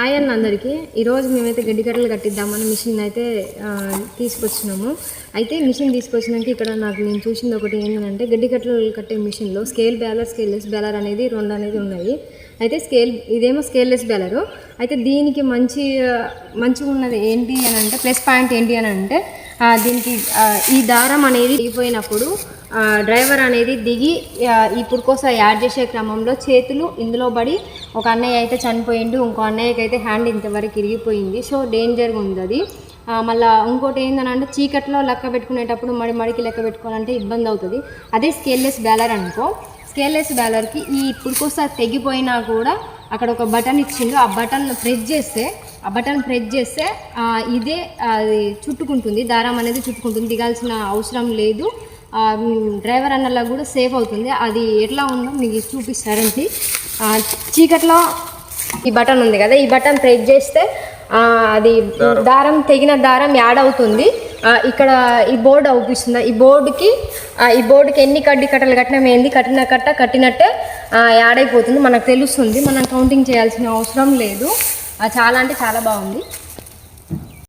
Hi అన్న అందరికీ. ఈరోజు మేమైతే గడ్డి కట్టలు కట్టిద్దామని మిషన్ అయితే తీసుకొచ్చినాము. అయితే మిషన్ తీసుకొచ్చినాక ఇక్కడ నాకు నేను చూసింది ఒకటి ఏంటంటే గడ్డి కట్టలు కట్టే మిషన్లో స్కేల్ బ్యాలర్ స్కేల్లెస్ బ్యాలర్ అనేది రెండు అనేది ఉన్నాయి. అయితే స్కేల్ ఇదేమో స్కేల్లెస్ బ్యాలరు. అయితే దీనికి మంచి మంచిగా ఉన్నది ఏంటి అని అంటే ప్లస్ పాయింట్ ఏంటి అని అంటే దీనికి ఈ దారం అనేది దిగిపోయినప్పుడు డ్రైవర్ అనేది దిగి ఈ పురుకోస యాడ్ చేసే క్రమంలో చేతులు ఇందులో పడి ఒక అన్నయ్య అయితే చనిపోయిండు ఇంకో అన్నయ్యకి అయితే హ్యాండ్ ఇంతవరకు ఇరిగిపోయింది. సో డేంజర్గా ఉంది అది. మళ్ళీ ఇంకోటి ఇంకోటి అంటే చీకట్లో లెక్క పెట్టుకునేటప్పుడు మడి మడికి లెక్క పెట్టుకోవాలంటే ఇబ్బంది అవుతుంది. అదే స్కేల్లెస్ బ్యాలర్ అనుకో. స్కేల్లెస్ బ్యాలర్కి ఈ పురుకోస తెగిపోయినా కూడా అక్కడ ఒక బటన్ ఇచ్చిండు. ఆ బటన్ ప్రెస్ చేస్తే ఆ బటన్ ప్రెస్ చేస్తే ఇదే అది చుట్టుకుంటుంది. దారం అనేది చుట్టుకుంటుంది. దిగాల్సిన అవసరం లేదు. డ్రైవర్ అన్నలా కూడా సేఫ్ అవుతుంది. అది ఎట్లా ఉందో మీకు చూపిస్తారండి చీకట్లో ఈ బటన్ ఉంది కదా ఈ బటన్ ప్రెస్ చేస్తే అది దారం. తెగిన దారం యాడ్ అవుతుంది. ఇక్కడ ఈ బోర్డు అవుపిస్తుంది. ఈ బోర్డుకి ఈ బోర్డుకి ఎన్ని కడ్డి కట్టలు కట్టినా ఏంది కట్టిన కట్ట కట్టినట్టే యాడ్ అయిపోతుంది. మనకు తెలుస్తుంది. మనం కౌంటింగ్ చేయాల్సిన అవసరం లేదు. చాలా అంటే చాలా బాగుంది.